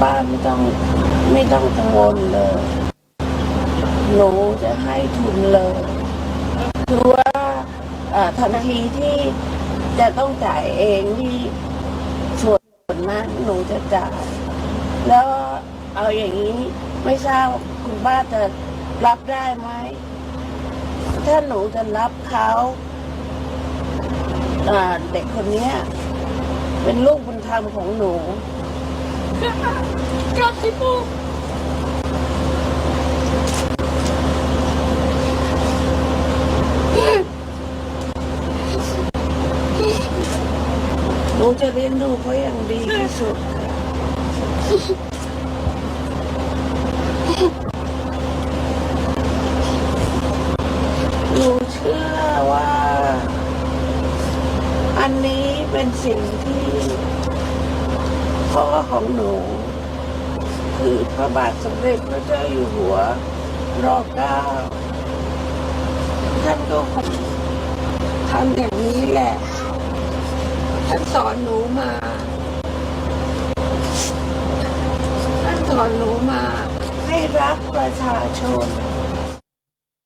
ป้าไม่ต้องไม่ต้องกังวลเลย หนูจะให้ทุนเลย คือว่าอ่อทันทีที่จะต้องจ่ายเองที่ส่วนนั้นหนูจะจ่าย แล้วเอาอย่างนี้ไม่ทราบคุณป้าจะรับได้ไหม ถ้าหนูจะรับเขาอาเด็กคนนี้เป็นลูกบุญธรรมของหนู กับที่พูหนูจะเลี้ยงดูเขาอย่างดีที่สุดหนูเชื่อว่า อันนี้เป็นสิ่งที่ พ่อของหนู คือพระบาทสมเด็จพระเจ้าอยู่หัวรอเก้าท่านก็คงทำอย่างนี้แหละท่านสอนหนูมาท่านสอนหนูมาให้รักประชาชน